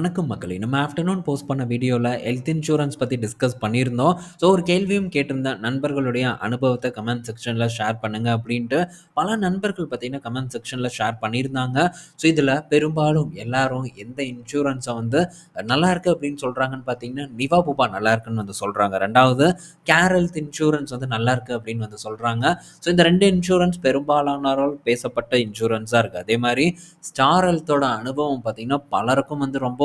வணக்கம் மக்களே! நம்ம ஆஃப்டர்நூன் போஸ்ட் பண்ண வீடியோவில் ஹெல்த் இன்சூரன்ஸ் பற்றி டிஸ்கஸ் பண்ணியிருந்தோம். ஸோ ஒரு கேள்வியும் கேட்டிருந்தேன். நண்பர்களுடைய அனுபவத்தை கமெண்ட் செக்ஷனில் ஷேர் பண்ணுங்க அப்படின்ட்டு பல நண்பர்கள் பார்த்தீங்கன்னா, கமெண்ட் செக்ஷனில் ஷேர் பண்ணியிருந்தாங்க. ஸோ இதில் பெரும்பாலும் எல்லாரும் எந்த இன்சூரன்ஸை வந்து நல்லா இருக்கு அப்படின்னு சொல்கிறாங்கன்னு பார்த்தீங்கன்னா, நிவா பூபா நல்லா இருக்குன்னு வந்து சொல்கிறாங்க ரெண்டாவது கேர் ஹெல்த் இன்சூரன்ஸ் வந்து நல்லாயிருக்கு அப்படின்னு வந்து சொல்கிறாங்க ஸோ இந்த ரெண்டு இன்சூரன்ஸ் பெரும்பாலானோரால் பேசப்பட்ட இன்சூரன்ஸாக இருக்குது அதே மாதிரி ஸ்டார் ஹெல்த்தோட அனுபவம் பார்த்தீங்கன்னா, பலருக்கும் வந்து ரொம்ப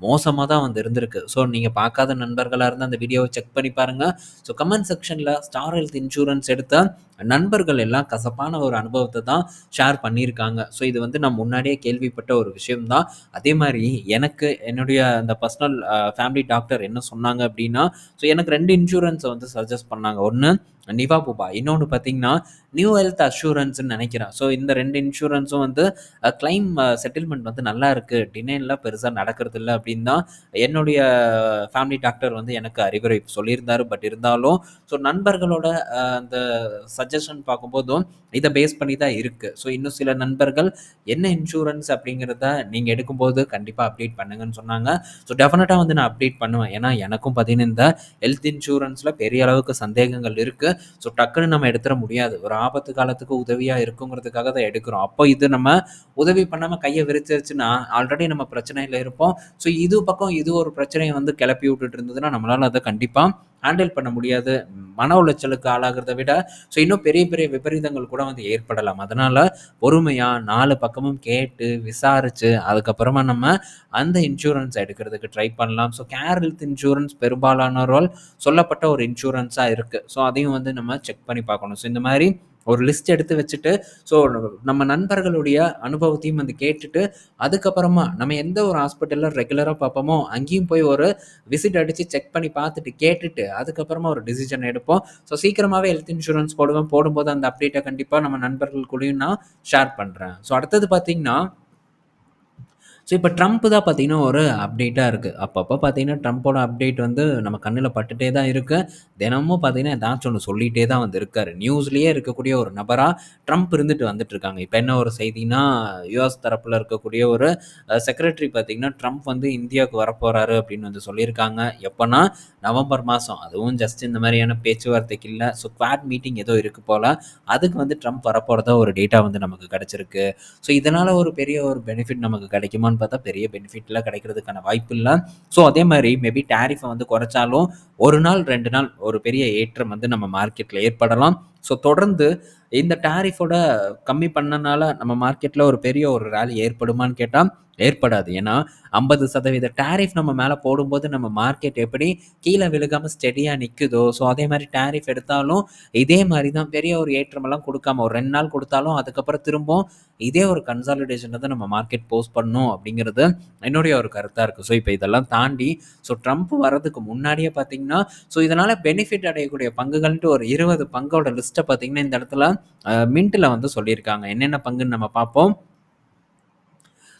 மோசமாக தான் வந்து இருந்திருக்கு. ஸோ நீங்கள் பார்க்காத நண்பர்களாக இருந்தால் அந்த வீடியோவை செக் பண்ணி பாருங்கள் ஸோ கமெண்ட் செக்ஷனில் ஸ்டார் ஹெல்த் இன்சூரன்ஸ் எடுத்த நண்பர்கள் எல்லாம் கசப்பான ஒரு அனுபவத்தை தான் ஷேர் பண்ணியிருக்காங்க. ஸோ இது வந்து நான் முன்னாடியே கேள்விப்பட்ட ஒரு விஷயம் தான். மாதிரி எனக்கு என்னுடைய அந்த பர்சனல் ஃபேமிலி டாக்டர் என்ன சொன்னாங்க அப்படின்னா ஸோ எனக்கு ரெண்டு இன்சூரன்ஸை வந்து சஜஸ்ட் பண்ணாங்க. ஒன்று நிவா புபா. இன்னொன்று பார்த்தீங்கன்னா, நியூ ஹெல்த் அஷூரன்ஸ்ன்னு நினைக்கிறேன் ஸோ இந்த ரெண்டு இன்சூரன்ஸும் வந்து க்ளைம் கிளைம் செட்டில்மெண்ட் வந்து நல்லா இருக்குது டினைன்லாம் பெருசாக நடக்கிறது நடக்கிறதில்ல அப்படின்னு தான் என்னுடைய ஃபேமிலி டாக்டர் வந்து எனக்கு அறிவுரை சொல்லியிருந்தாரு. பட் இருந்தாலும் ஸோ நண்பர்களோட அந்த சஜஷன் பார்க்கும்போதும் இதை பேஸ் பண்ணி தான் இருக்குது ஸோ இன்னும் சில நண்பர்கள் என்ன இன்சூரன்ஸ் அப்படிங்கிறத நீங்கள் எடுக்கும்போது கண்டிப்பாக அப்டேட் பண்ணுங்கன்னு சொன்னாங்க. ஸோ டெஃபினட்டாக வந்து நான் அப்டேட் பண்ணுவேன். ஏன்னா எனக்கும் பார்த்தீங்கன்னா, இந்த ஹெல்த் இன்சூரன்ஸில் பெரிய அளவுக்கு சந்தேகங்கள் இருக்குது ஸோ டக்குன்னு நம்ம எடுத்துட முடியாது. ஒரு ஆபத்து காலத்துக்கு உதவியாக இருக்குங்கிறதுக்காக தான் எடுக்கிறோம். அப்போ இது நம்ம உதவி பண்ணாமல் கையை விரிச்சிருச்சுன்னா, ஆல்ரெடி நம்ம பிரச்சனையில் இருப்போம். ஸோ இது பக்கம் இது ஒரு பிரச்சனையை வந்து கிளப்பி விட்டுட்டு இருந்ததுன்னா, நம்மளால் அதை கண்டிப்பாக ஹேண்டில் பண்ண முடியாது. மன உளைச்சலுக்கு ஆளாகிறத விட, ஸோ இன்னும் பெரிய பெரிய விபரீதங்கள் கூட வந்து ஏற்படலாம். அதனால் பொறுமையாக நாலு பக்கமும் கேட்டு, விசாரித்து அதுக்கப்புறமா நம்ம அந்த இன்சூரன்ஸ் எடுக்கிறதுக்கு ட்ரை பண்ணலாம். ஸோ கேர் ஹெல்த் இன்சூரன்ஸ் பெரும்பாலானோரால் சொல்லப்பட்ட ஒரு இன்சூரன்ஸாக இருக்குது ஸோ அதையும் வந்து நம்ம செக் பண்ணி பார்க்கணும். ஸோ இந்த மாதிரி ஒரு லிஸ்ட் எடுத்து வச்சுட்டு, ஸோ நம்ம நண்பர்களுடைய அனுபவத்தையும் வந்து கேட்டுட்டு, அதுக்கப்புறமா நம்ம எந்த ஒரு ஹாஸ்பிட்டலில் ரெகுலராக பார்ப்போமோ, அங்கேயும் போய் ஒரு விசிட் அடித்து செக் பண்ணி பார்த்துட்டு, கேட்டுட்டு அதுக்கப்புறமா ஒரு டிசிஷன் எடுப்போம். ஸோ சீக்கிரமாகவே ஹெல்த் இன்சூரன்ஸ் போடுவேன். போடும்போது அந்த அப்டேட்டை கண்டிப்பாக நம்ம நண்பர்கள் கூடயும் நான் ஷேர் பண்ணுறேன் ஸோ அடுத்தது பார்த்தீங்கன்னா ஸோ இப்போ ட்ரம்ப் தான் பார்த்தீங்கன்னா, ஒரு அப்டேட்டாக இருக்குது அப்பப்போ பார்த்தீங்கன்னா, ட்ரம்ப்போட அப்டேட் வந்து நம்ம கண்ணில் பட்டுட்டே தான் இருக்குது தினமும் பார்த்தீங்கன்னா, ஏதாச்சும் ஒன்று சொல்லிகிட்டே தான் வந்து இருக்கார் நியூஸ்லேயே இருக்கக்கூடிய ஒரு நபராக ட்ரம்ப் இருந்துட்டு வந்துகிட்ருக்காங்க இப்போ என்ன ஒரு செய்தின்னா, யூஎஸ் தரப்பில் இருக்கக்கூடிய ஒரு செக்ரட்டரி பார்த்தீங்கன்னா, ட்ரம்ப் வந்து இந்தியாவுக்கு வரப்போகிறாரு அப்படின்னு வந்து சொல்லியிருக்காங்க. எப்போனா நவம்பர் மாதம் அதுவும் ஜஸ்ட் இந்த மாதிரியான பேச்சுவார்த்தைக்கு இல்லை. ஸோ குவாட் மீட்டிங் ஏதோ இருக்கு போல். அதுக்கு வந்து ட்ரம்ப் வரப்போகிறதா ஒரு டேட்டா வந்து நமக்கு கிடச்சிருக்கு. ஸோ இதனால் ஒரு பெரிய ஒரு பெனிஃபிட் நமக்கு கிடைக்குமான்னு பார்த்தா, பெரிய பெனிஃபிட்லாம் கிடைக்கிறதுக்கான வாய்ப்பு இல்லை ஸோ அதே மாதிரி மேபி டேரிஃபை வந்து குறைச்சாலும் ஒரு நாள், ரெண்டு நாள் ஒரு பெரிய ஏற்றம் வந்து நம்ம மார்க்கெட்ல ஏற்படலாம். ஸோ தொடர்ந்து இந்த டாரிஃபோட கம்மி பண்ணனால நம்ம மார்க்கெட்ல ஒரு பெரிய ஒரு ரேலி ஏற்படுமான்னு கேட்டால் ஏற்படாது. ஏன்னா ஐம்பது சதவீத டேரிஃப் நம்ம மேலே போடும்போது நம்ம மார்க்கெட் எப்படி கீழே விழுகாம ஸ்டெடியா நிற்குதோ ஸோ அதே மாதிரி டேரிஃப் எடுத்தாலும் இதே மாதிரி தான் பெரிய ஒரு ஏற்றமெல்லாம் கொடுக்காம ஒரு ரெண்டு நாள் கொடுத்தாலும் அதுக்கப்புறம் திரும்பவும் இதே ஒரு கன்சாலிடேஷனை தான் நம்ம மார்க்கெட் போஸ்ட் பண்ணணும் அப்படிங்கிறது என்னுடைய ஒரு கருத்தாக இருக்குது ஸோ இப்போ இதெல்லாம் தாண்டி ஸோ ட்ரம்ப் வரதுக்கு முன்னாடியே பார்த்தீங்கன்னா, ஸோ இதனால் பெனிஃபிட் அடையக்கூடிய பங்குகள்ன்ட்டு ஒரு 20 பங்கோட லிஸ்ட்டை பார்த்தீங்கன்னா, இந்த இடத்துல மின்ட்டில் வந்து சொல்லியிருக்காங்க. என்னென்ன பங்குன்னு நம்ம பார்ப்போம்.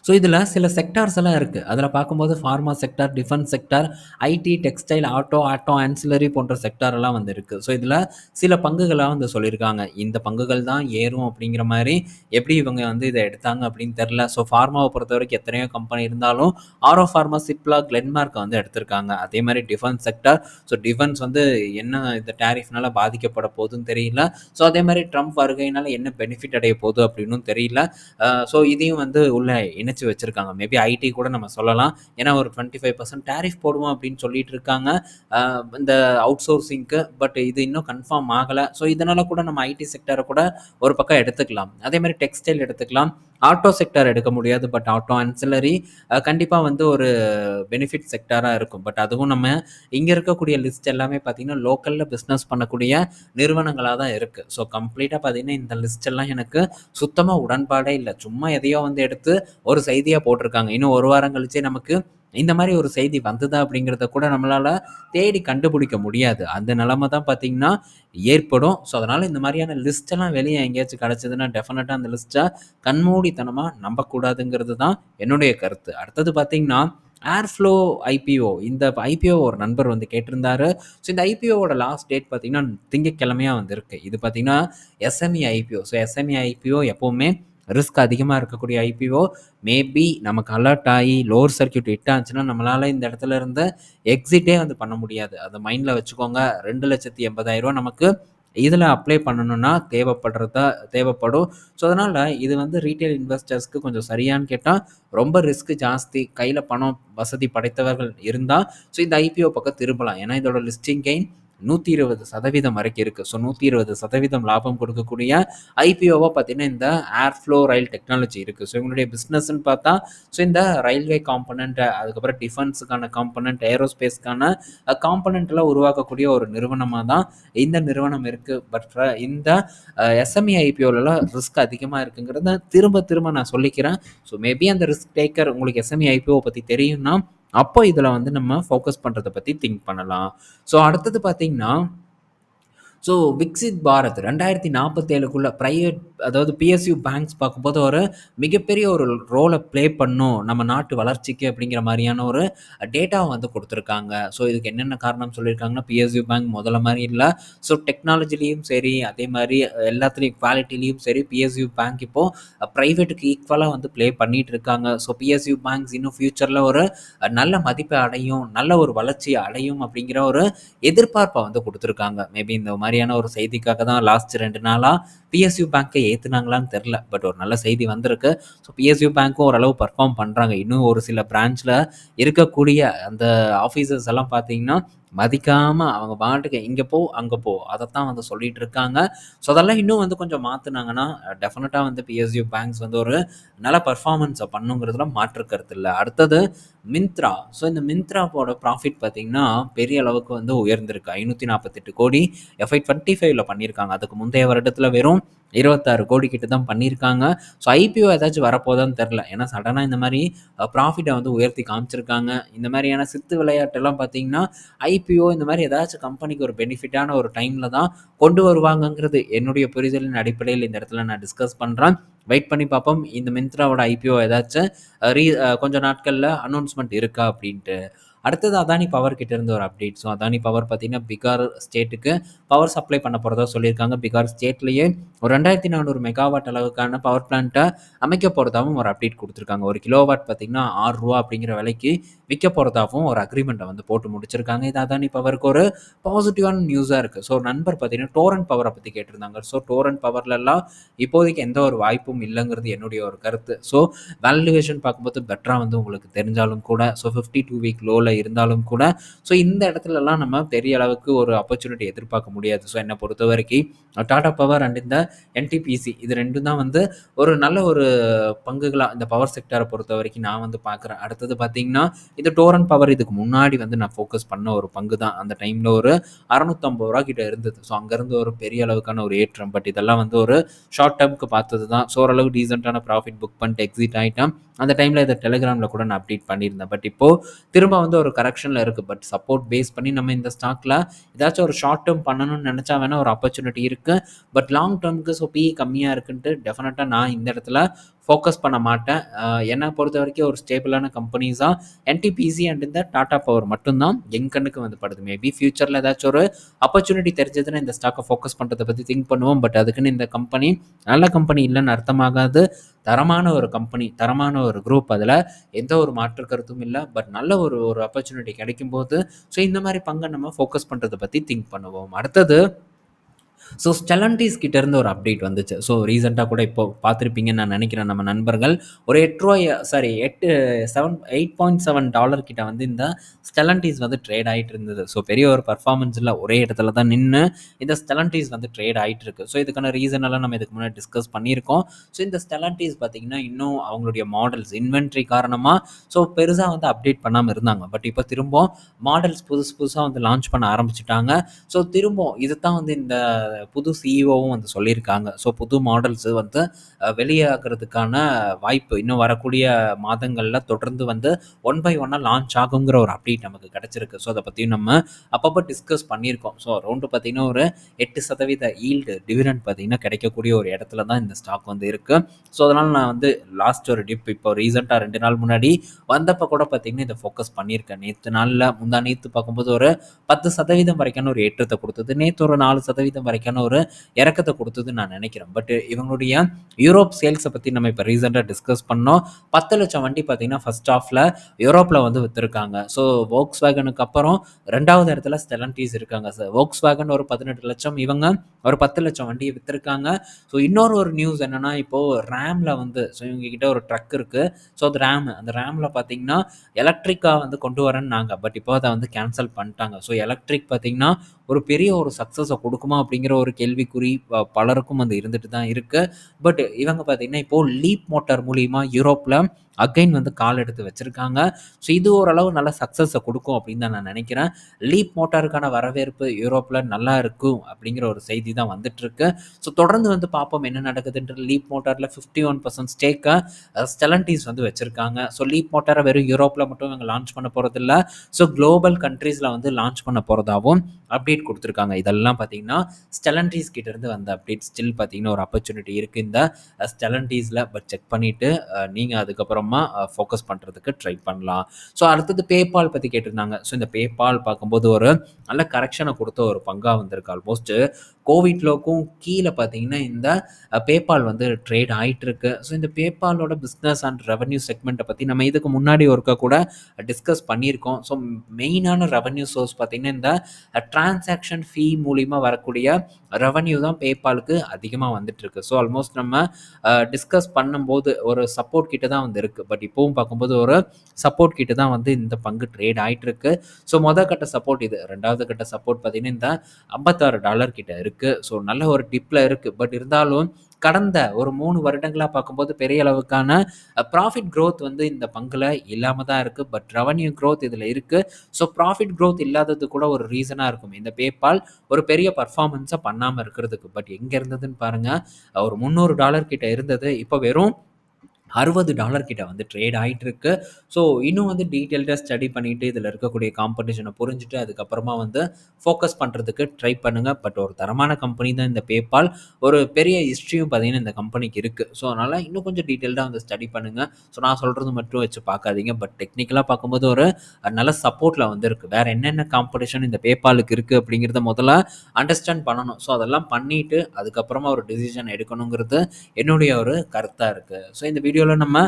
ஸோ இதில் சில செக்டார்ஸ் எல்லாம் இருக்குது அதில் பார்க்கும்போது pharma sector, defence sector, IT, textile, auto, auto ancillary போன்ற செக்டார் எல்லாம் வந்து இருக்குது ஸோ இதில் சில பங்குகளாக வந்து சொல்லியிருக்காங்க. இந்த பங்குகள் தான் ஏறும் அப்படிங்கிற மாதிரி எப்படி இவங்க வந்து இதை எடுத்தாங்க அப்படின்னு தெரில ஸோ ஃபார்மாவை பொறுத்த வரைக்கும் எத்தனையோ கம்பெனி இருந்தாலும், ஆரோ ஃபார்மா சிப்லா, கிளென்மார்க்கை வந்து எடுத்திருக்காங்க. அதே மாதிரி டிஃபென்ஸ் செக்டார். ஸோ டிஃபென்ஸ் வந்து என்ன இந்த டேரிஃப்னால பாதிக்கப்பட போகுதுன்னு தெரியல. ஸோ அதே மாதிரி ட்ரம்ப் வருகையினால என்ன பெனிஃபிட் அடைய போகுது அப்படின்னும் தெரியல. ஸோ இதையும் வந்து உள்ள இணைச்சு வச்சிருக்காங்க. மேபி ஐடி கூட நம்ம சொல்லலாம். ஏன்னா ஒரு டுவெண்ட்டி ஃபைவ் பர்சன்ட் டேரிஃப் போடுவோம் அப்படின்னு சொல்லிட்டு இருக்காங்க. இந்த அவுட் சோர்சிங்க்கு. பட் இது இன்னும் கன்ஃபார்ம் ஆகலை ஸோ இதனால் கூட நம்ம ஐடி செக்டரை கூட ஒரு பக்கம் எடுத்துக்கலாம். அதே மாதிரி டெக்ஸ்டைல் எடுத்துக்கலாம். ஆட்டோ செக்டார் எடுக்க முடியாது. பட் ஆட்டோ ஆன்சிலரி கண்டிப்பாக வந்து ஒரு பெனிஃபிட் செக்டாராக இருக்கும். பட் அதுவும் நம்ம இங்கே இருக்கக்கூடிய லிஸ்ட் எல்லாமே பார்த்தீங்கன்னா, லோக்கலில் பிஸ்னஸ் பண்ணக்கூடிய நிறுவனங்களாக தான் இருக்குது ஸோ கம்ப்ளீட்டாக பார்த்தீங்கன்னா, இந்த லிஸ்ட் எல்லாம் எனக்கு சுத்தமாக உடன்பாடே இல்லை சும்மா எதையோ வந்து எடுத்து ஒரு செய்தியாக போட்டிருக்காங்க. இன்னும் ஒரு வாரம் கழிச்சே நமக்கு இந்த மாதிரி ஒரு செய்தி வந்ததா அப்படிங்கிறத கூட நம்மளால் தேடி கண்டுபிடிக்க முடியாது. அந்த நிலமை தான் பார்த்தீங்கன்னா, ஏற்படும். ஸோ அதனால் இந்த மாதிரியான லிஸ்ட்டெல்லாம் வெளியே எங்கேயாச்சும் கிடச்சிதுன்னா டெஃபினட்டாக அந்த லிஸ்ட்டை கண்மூடித்தனமாக நம்பக்கூடாதுங்கிறது தான் என்னுடைய கருத்து. அடுத்தது பார்த்தீங்கன்னா, ஏர்ஃப்ளோ ஐபிஓ இந்த ஐபிஓ ஒரு நண்பர் வந்து கேட்டிருந்தாரு. ஸோ இந்த ஐபிஓவோட லாஸ்ட் டேட் பார்த்திங்கன்னா திங்கக்கிழமையாக வந்திருக்கு இது பார்த்தீங்கன்னா, SME IPO. So SME IPO எப்போவுமே ரிஸ்க் அதிகமாக இருக்கக்கூடிய ஐபிஓ மேபி நமக்கு அலர்ட் ஆகி லோவர் சர்க்கியூட் ஹிட் ஆச்சுன்னா நம்மளால் இந்த இடத்துல இருந்து எக்ஸிட்டே வந்து பண்ண முடியாது. அதை மைண்டில் வச்சுக்கோங்க. ரெண்டு லட்சத்தி எண்பதாயிரரூவா நமக்கு இதில் அப்ளை பண்ணணும்னா தேவைப்படுறதா தேவைப்படும். ஸோ அதனால் இது வந்து ரீட்டைல் இன்வெஸ்டர்ஸ்க்கு கொஞ்சம் சரியான்னு கேட்டால் ரொம்ப ரிஸ்க் ஜாஸ்தி. கையில் பணம் வசதி படைத்தவர்கள் இருந்தால் ஸோ இந்த ஐபிஓ பக்கம் திரும்பலாம். ஏன்னா இதோட லிஸ்டிங் கெயின் நூற்றி இருபது சதவீதம் வரைக்கும் இருக்குது ஸோ நூற்றி இருபது சதவீதம் லாபம் கொடுக்கக்கூடிய ஐபிஓவாக பார்த்தீங்கன்னா இந்த ஏர்ஃப்ளோ ரயில் டெக்னாலஜி இருக்குது ஸோ இவங்களுடைய பிஸ்னஸ்ன்னு பார்த்தா ஸோ இந்த ரயில்வே காம்பனண்ட் அதுக்கப்புறம் டிஃபென்ஸுக்கான காம்பனண்ட் ஏரோஸ்பேஸ்க்கான காம்பனண்ட்லாம் உருவாக்கக்கூடிய ஒரு நிறுவனமாக தான் இந்த நிறுவனம் இருக்குது பட் இந்த எஸ்எம்இ ஐபிஓலலாம் ரிஸ்க் அதிகமாக இருக்குங்கிறத திரும்ப திரும்ப நான் சொல்லிக்கிறேன். ஸோ மேபி அந்த ரிஸ்க் டேக்கர் உங்களுக்கு எஸ்எம்இ ஐபிஓ பற்றி தெரியும்னா அப்போ இதில் வந்து நம்ம ஃபோக்கஸ் பண்ணுறதை பற்றி திங்க் பண்ணலாம். ஸோ அடுத்தது பார்த்திங்கன்னா ஸோ விக்சித் பாரத் ரெண்டாயிரத்தி நாற்பத்தேழுக்குள்ளே ப்ரைவேட் அதாவது பிஎஸ்யூ பேங்க்ஸ் பார்க்கும்போது ஒரு மிகப்பெரிய ஒரு ரோலை ப்ளே பண்ணும் நம்ம நாட்டு வளர்ச்சிக்கு அப்படிங்கிற மாதிரியான ஒரு டேட்டாவை வந்து கொடுத்துருக்காங்க. ஸோ இதுக்கு என்னென்ன காரணம் சொல்லியிருக்காங்கன்னா பிஎஸ்யூ பேங்க் முதல்ல மாதிரி இல்லை. ஸோ டெக்னாலஜிலையும் சரி அதே மாதிரி எல்லாத்துலேயும் குவாலிட்டிலையும் சரி பிஎஸ்யூ பேங்க் இப்போது ப்ரைவேட்டுக்கு ஈக்குவலாக வந்து ப்ளே பண்ணிகிட்டு இருக்காங்க. ஸோ பிஎஸ்யூ பேங்க்ஸ் இன்னும் ஃப்யூச்சரில் ஒரு நல்ல மதிப்பை அடையும் நல்ல ஒரு வளர்ச்சியை அடையும் அப்படிங்கிற ஒரு எதிர்பார்ப்பை வந்து கொடுத்துருக்காங்க. மேபி இந்த மாதிரி மாதிரியான ஒரு செய்திக்காக தான் லாஸ்ட் ரெண்டு நாளாக பிஎஸ்யூ பேங்க்கை ஏற்றுனாங்களான்னு தெரில பட் ஒரு நல்ல செய்தி வந்திருக்கு. ஸோ பிஎஸ்யூ பேங்க்கும் ஓரளவு பர்ஃபார்ம் பண்ணுறாங்க இன்னும் ஒரு சில பிரான்ச்சில் இருக்கக்கூடிய அந்த ஆஃபீஸர்ஸ் எல்லாம் பார்த்தீங்கன்னா மதிக்காமல் அவங்க பாட்டுக்கு இங்கே போ அங்கே போ. அதைத்தான் வந்து சொல்லிட்டு இருக்காங்க. ஸோ அதெல்லாம் இன்னும் வந்து கொஞ்சம் மாற்றினாங்கன்னா டெஃபினட்டாக வந்து பிஎஸ்யூ பேங்க்ஸ் வந்து ஒரு நல்ல பர்ஃபார்மன்ஸை பண்ணுங்கிறதுல மாற்றுக்கிறது இல்லை. அடுத்தது மிந்த்ரா ஸோ இந்த மிந்த்ராவோட ப்ராஃபிட் பார்த்திங்கன்னா பெரிய அளவுக்கு வந்து உயர்ந்திருக்கு. ஐநூற்றி நாற்பத்தெட்டு கோடி எஃப்ஐ டுவெண்ட்டி ஃபைவ்ல பண்ணியிருக்காங்க. அதுக்கு முந்தைய வருடத்தில் வெறும் இருபத்தாறு கோடி கிட்ட தான் பண்ணியிருக்காங்க. ஸோ ஐபிஓ ஏதாச்சும் வரப்போதான்னு தெரில ஏன்னா சடனாக இந்த மாதிரி ப்ராஃபிட்டை வந்து உயர்த்தி காமிச்சிருக்காங்க. இந்த மாதிரியான சித்து விளையாட்டெல்லாம் பார்த்தீங்கன்னா ஐபிஓ இந்த மாதிரி ஏதாச்சும் கம்பெனிக்கு ஒரு பெனிஃபிட்டான ஒரு டைமில் தான் கொண்டு வருவாங்கங்கிறது என்னுடைய புரிதலின் அடிப்படையில் இந்த இடத்துல நான் டிஸ்கஸ் பண்ணுறேன் வெயிட் பண்ணி பார்ப்போம். இந்த மிந்த்ராவோட ஐபிஓ ஏதாச்சும் ரீ கொஞ்சம் நாட்களில் அனௌன்ஸ்மெண்ட் இருக்கா அப்படின்ட்டு. அடுத்தது அதானி பவர் கிட்டேருந்து ஒரு அப்டேட் ஸோ அதானி பவர் பார்த்தீங்கன்னா பீகார் ஸ்டேட்டுக்கு பவர் சப்ளை பண்ண போகிறதா சொல்லியிருக்காங்க. பீகார் ஸ்டேட்லேயே ஒரு ரெண்டாயிரத்தி நானூறு மெகாவாட் அளவுக்கான பவர் பிளான்ட்டை அமைக்க போகிறதாவும் ஒரு அப்டேட் கொடுத்துருக்காங்க. ஒரு கிலோவாட் பார்த்தீங்கன்னா ஆறு ரூபா அப்படிங்கிற விலைக்கு விற்க போகிறதாகவும் ஒரு அக்ரிமெண்ட்டை வந்து போட்டு முடிச்சிருக்காங்க. இது அதானி பவருக்கு ஒரு பாசிட்டிவான நியூஸாக இருக்குது ஸோ நண்பர் பார்த்தீங்கன்னா டோரன் பவரை பற்றி கேட்டிருந்தாங்க. ஸோ டோரன் பவர்லலாம் இப்போதைக்கு எந்த ஒரு வாய்ப்பும் இல்லைங்கிறது என்னுடைய ஒரு கருத்து. ஸோ வேல்யூவேஷன் பார்க்கும்போது பெட்டராக வந்து உங்களுக்கு தெரிஞ்சாலும் கூட. ஸோ ஃபிஃப்டி டூ வீக் லோவில் இருந்தாலும் கூட ஸோ இந்த இடத்துலலாம் நம்ம பெரிய அளவுக்கு ஒரு ஆப்பர்ச்சுனிட்டி எதிர்பார்க்க முடியாது. ஸோ என்னை பொறுத்த வரைக்கும் டாடா பவர் அண்ட் இந்த என்டிபிசி இது ரெண்டும் தான் வந்து ஒரு நல்ல ஒரு பங்குகளாக இந்த பவர் செக்டரை பொறுத்த வரைக்கும் நான் வந்து பார்க்குறேன். அடுத்தது பார்த்தீங்கன்னா இந்த டோரன் பவர் இதுக்கு முன்னாடி வந்து நான் ஃபோக்கஸ் பண்ண ஒரு பங்கு தான். அந்த டைமில் ஒரு அறநூற்றம்பது ரூபா கிட்ட இருந்தது. ஸோ அங்கேருந்து ஒரு பெரிய அளவுக்கான ஒரு ஏற்றம். பட் இதெல்லாம் வந்து ஒரு ஷார்ட் டேர்முக்கு பார்த்தது தான். ஸோ ஓரளவு டீசெண்டான ப்ராஃபிட் புக் பண்ணிட்டு எக்ஸிட் ஆகிட்டேன் அந்த டைமில் இதை டெலிகிராமில் கூட நான் அப்டேட் பண்ணியிருந்தேன். பட் இப்போது திரும்ப வந்து ஒரு கரெக்ஷனில் இருக்குது பட் சப்போர்ட் பேஸ் பண்ணி நம்ம இந்த ஸ்டாக்கில் ஏதாச்சும் ஒரு ஷார்ட் டேர்ம் பண்ணணும்னு நினச்சா வேணால் ஒரு ஆப்பர்ச்சுனிட்டி இருக்குது பட் லாங் டேர்முக்கு ஸோ பி கம்மியாக இருக்குன்ட்டு டெஃபினட்டாக நான் இந்த இடத்துல ஃபோக்கஸ் பண்ண மாட்டேன். என்னை பொறுத்த வரைக்கும் ஒரு ஸ்டேபிளான கம்பெனிஸாக என்டிபிசி அண்ட் இந்த டாடா பவர் மட்டும்தான் என் கண்ணுக்கு வந்து படுது. மேபி ஃபியூச்சரில் ஏதாச்சும் ஒரு ஆப்பர்ச்சுனிட்டி தெரிஞ்சதுன்னா இந்த ஸ்டாக்கை ஃபோக்கஸ் பண்ணுறதை பற்றி திங்க் பண்ணுவோம். பட் அதுக்குன்னு இந்த கம்பெனி நல்ல கம்பெனி இல்லைன்னு அர்த்தமாகாது. தரமான ஒரு கம்பெனி தரமான ஒரு ஒரு குரூப் அதில் எந்த ஒரு மாற்று கருத்தும் இல்லை பட் நல்ல ஒரு ஒரு ஆப்பர்ச்சுனிட்டி கிடைக்கும்போது ஸோ இந்த மாதிரி பங்கை நம்ம ஃபோக்கஸ் பண்ணுறதை பற்றி திங்க் பண்ணுவோம். அடுத்தது ஸோ ஸ்டெலண்டிஸ் கிட்டேருந்து ஒரு அப்டேட் வந்துச்சு. ஸோ ரீசெண்டாக கூட இப்போ பார்த்துருப்பீங்கன்னு நான் நினைக்கிறேன் நம்ம நண்பர்கள். ஒரு எட்டு ரூபாய் சாரி எட்டு seven eight point seven dollar கிட்ட வந்து இந்த ஸ்டெலண்டிஸ் வந்து ட்ரேட் ஆகிட்டு இருந்தது. ஸோ பெரிய ஒரு பர்ஃபார்மன்ஸில் ஒரே இடத்துல தான் நின்று இந்த ஸ்டெலண்டிஸ் வந்து ட்ரேட் ஆகிட்டு இருக்கு. ஸோ இதுக்கான ரீசன் எல்லாம் நம்ம இதுக்கு முன்னாடி டிஸ்கஸ் பண்ணியிருக்கோம். ஸோ இந்த ஸ்டெலண்டிஸ் பார்த்தீங்கன்னா இன்னும் அவங்களுடைய மாடல்ஸ் இன்வென்ட்ரி காரணமாக ஸோ பெருசாக வந்து அப்டேட் பண்ணாமல் இருந்தாங்க. பட் இப்போ திரும்ப மாடல்ஸ் புதுசு புதுசாக வந்து லான்ச் பண்ண ஆரம்பிச்சிட்டாங்க. ஸோ திரும்ப இது தான் வந்து இந்த புது சிஇஓவும் வந்து சொல்லியிருக்காங்க. ஸோ புது மாடல்ஸ் வந்து வெளியாகிறதுக்கான வாய்ப்பு இன்னும் வரக்கூடிய மாதங்களில் தொடர்ந்து வந்து ஒன் பை ஒன்னாக லான்ச் ஆகுங்கிற ஒரு அப்டேட் நமக்கு கிடச்சிருக்கு. ஸோ அதை பற்றியும் நம்ம அப்பப்போ டிஸ்கஸ் பண்ணியிருக்கோம். ஸோ ரவுண்டு பார்த்திங்கன்னா ஒரு எட்டு சதவீத ஈல்டு டிவிடெண்ட் பார்த்திங்கன்னா கிடைக்கக்கூடிய ஒரு இடத்துல தான் இந்த ஸ்டாக் வந்து இருக்குது ஸோ அதனால் நான் வந்து லாஸ்ட் ஒரு டிப் இப்போ ரீசெண்டாக ரெண்டு நாள் முன்னாடி வந்தப்போ கூட பார்த்திங்கன்னா இதை ஃபோக்கஸ் பண்ணியிருக்கேன். நேற்று நாளில் முந்தா நேற்று பார்க்கும்போது ஒரு பத்து சதவீதம் வரைக்கான ஒரு ஏற்றத்தை கொடுத்தது. நேற்று ஒரு நாலு சதவீதம் வரைக்கும் கம்பெனிக்கான ஒரு இறக்கத்தை கொடுத்தது நான் நினைக்கிறேன். பட் இவங்களுடைய யூரோப் சேல்ஸை பற்றி நம்ம இப்போ ரீசெண்டாக டிஸ்கஸ் பண்ணோம். பத்து லட்சம் வண்டி பார்த்தீங்கன்னா, ஃபர்ஸ்ட் ஆஃபில் யூரோப்ல வந்து விற்றுருக்காங்க ஸோ Volkswagenக்கு அப்புறம் ரெண்டாவது இடத்துல Stellantis இருக்காங்க சார். Volkswagen ஒரு 18,00,000 இவங்க ஒரு பத்து லட்சம் வண்டியை விற்றுருக்காங்க ஸோ இன்னொரு ஒரு நியூஸ் என்னன்னா, இப்போ ரேமில் வந்து ஸோ இவங்க கிட்ட ஒரு ட்ரக் இருக்கு. ஸோ அது ரேம் அந்த ரேமில் பார்த்தீங்கன்னா, எலக்ட்ரிக்காக வந்து கொண்டு வரேன்னாங்க. பட் இப்போ அதை வந்து கேன்சல் பண்ணிட்டாங்க. ஸோ எலக்ட்ரிக் பார்த்தீங்கன்னா, ஒரு பெரிய ஒரு சக்ஸஸை கொடுக்குமா அப்படிங்கிற ஒரு கேள்விக்குறி பலருக்கும் வந்து இருந்துட்டு தான் இருக்கு. பட் இவங்க பார்த்தீங்கன்னா, இப்போ லீப் மோட்டார் மூலியமா யூரோப்ல அகைன் வந்து கால் எடுத்து வச்சுருக்காங்க ஸோ இது ஓரளவு நல்ல சக்ஸஸை கொடுக்கும் அப்படின்னு தான் நான் நினைக்கிறேன். லீப் மோட்டாருக்கான வரவேற்பு யூரோப்பில் நல்லா இருக்கும் அப்படிங்கிற ஒரு செய்தி தான் வந்துட்டுருக்கு. ஸோ தொடர்ந்து வந்து பார்ப்போம் என்ன நடக்குதுன்ற லீப் மோட்டார்ல 51% ஸ்டேக்க அ Stellantis வந்து வச்சுருக்காங்க ஸோ லீப் மோட்டாரை வெறும் யூரோப்பில் மட்டும் இவங்க லான்ச் பண்ண போகிறதில்ல ஸோ குளோபல் கண்ட்ரீஸில் வந்து லான்ச் பண்ண போகிறதாவும் அப்டேட் கொடுத்துருக்காங்க இதெல்லாம் பார்த்தீங்கன்னா, Stellantis கிட்டேருந்து வந்த அப்டேட். ஸ்டில் பார்த்தீங்கன்னா, ஒரு ஆப்பர்ச்சுனிட்டி இருக்குது இந்த அ பட் செக் பண்ணிவிட்டு நீங்கள் அதுக்கப்புறமா ஃபோக்கஸ் பண்ணுறதுக்கு ட்ரை பண்ணலாம். ஸோ அடுத்தது பேபால் பற்றி கேட்டிருந்தாங்க. ஸோ இந்த பேபால் பார்க்கும்போது ஒரு நல்ல கரெக்ஷனை கொடுத்த ஒரு பங்காக வந்திருக்கு. ஆல்மோஸ்ட் கோவிட் லோக்கும் பார்த்தீங்கன்னா, இந்த பேபால் வந்து ட்ரேட் ஆயிட்டிருக்கு. ஸோ இந்த பேபாலோட பிஸ்னஸ் அண்ட் ரெவன்யூ செக்மெண்ட்டை பற்றி நம்ம இதுக்கு முன்னாடி ஒருக்கா கூட டிஸ்கஸ் பண்ணியிருக்கோம். ஸோ மெயினான ரெவன்யூ சோர்ஸ் பார்த்தீங்கன்னா, இந்த அ டிரான்சாக்ஷன் ஃபீ மூலிமா வரக்கூடிய ரெவன்யூ தான் பேபாலுக்கு அதிகமாக வந்துட்டுருக்கு. ஸோ ஆல்மோஸ்ட் நம்ம டிஸ்கஸ் பண்ணும்போது ஒரு சப்போர்ட் கிட்ட தான் வந்து இருக்குது பட் இப்போவும் பார்க்கும்போது ஒரு சப்போர்ட் கிட்ட தான் வந்து இந்த பங்கு ட்ரேட் ஆகிட்டுருக்கு ஸோ மொதல் கட்ட சப்போர்ட் இது. ரெண்டாவது கட்ட சப்போர்ட் பார்த்தீங்கன்னா, இந்த $56 கிட்ட இருக்குது ஸோ நல்ல ஒரு டிப்பில் இருக்குது பட் இருந்தாலும் கடந்த ஒரு மூணு வருடங்களாக பார்க்கும்போது பெரிய அளவுக்கான ப்ராஃபிட் க்ரோத் வந்து இந்த பங்கில் இல்லாமல் தான் இருக்குது பட் ரெவன்யூ க்ரோத் இதில் இருக்குது ஸோ ப்ராஃபிட் க்ரோத் இல்லாதது கூட ஒரு ரீசனாக இருக்கும். இந்த பேபால் ஒரு பெரிய பர்ஃபார்மன்ஸை பண்ணாமல் இருக்கிறதுக்கு. பட் எங்கே இருந்ததுன்னு பாருங்கள் ஒரு $300 கிட்ட இருந்தது. இப்போ வெறும் $60 கிட்ட வந்து ட்ரேட் ஆயிட்டிருக்கு. ஸோ இன்னும் வந்து டீட்டெயில்டாக ஸ்டடி பண்ணிட்டு இதில் இருக்கக்கூடிய காம்படிஷனை புரிஞ்சுட்டு அதுக்கப்புறமா வந்து ஃபோக்கஸ் பண்ணுறதுக்கு ட்ரை பண்ணுங்க. பட் ஒரு தரமான கம்பெனி தான் இந்த பேபால் ஒரு பெரிய ஹிஸ்ட்ரியும் பார்த்தீங்கன்னா, இந்த கம்பெனிக்கு இருக்குது ஸோ அதனால் இன்னும் கொஞ்சம் டீட்டெயில்டாக வந்து ஸ்டடி பண்ணுங்க. ஸோ நான் சொல்கிறது மட்டும் வச்சு பார்க்காதீங்க. பட் டெக்னிக்கலாக பார்க்கும்போது ஒரு நல்ல சப்போர்ட்டில் வந்து இருக்குது வேறு என்னென்ன காம்படிஷன் இந்த பேபாலுக்கு இருக்குது அப்படிங்கிறத முதல்ல அண்டர்ஸ்டாண்ட் பண்ணணும். ஸோ அதெல்லாம் பண்ணிவிட்டு அதுக்கப்புறமா ஒரு டிசிஷன் எடுக்கணுங்கிறது என்னுடைய ஒரு கருத்தாக இருக்குது ஸோ இந்த வீடியோ வீடியோவில் நம்ம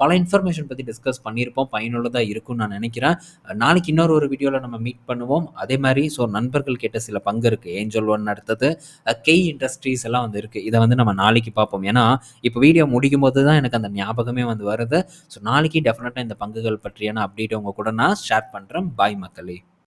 பல இன்ஃபர்மேஷன் பற்றி டிஸ்கஸ் பண்ணியிருப்போம். பயனுள்ளதாக இருக்கும்னு நான் நினைக்கிறேன். நாளைக்கு இன்னொரு ஒரு வீடியோவில் நம்ம மீட் பண்ணுவோம். அதே மாதிரி ஸோ நண்பர்கள் கேட்ட சில பங்கு இருக்குது ஏஞ்சல் ஒன் அடுத்தது கெய் இண்டஸ்ட்ரீஸ் எல்லாம் வந்து இருக்குது இதை வந்து நம்ம நாளைக்கு பார்ப்போம். ஏன்னா, இப்போ வீடியோ முடிக்கும் போது தான் எனக்கு அந்த ஞாபகமே வந்து வருது. ஸோ நாளைக்கு டெஃபினட்டாக இந்த பங்குகள் பற்றியான அப்டேட் உங்கள் கூட நான் ஷேர் பண்ணுறேன் பாய் மக்களே!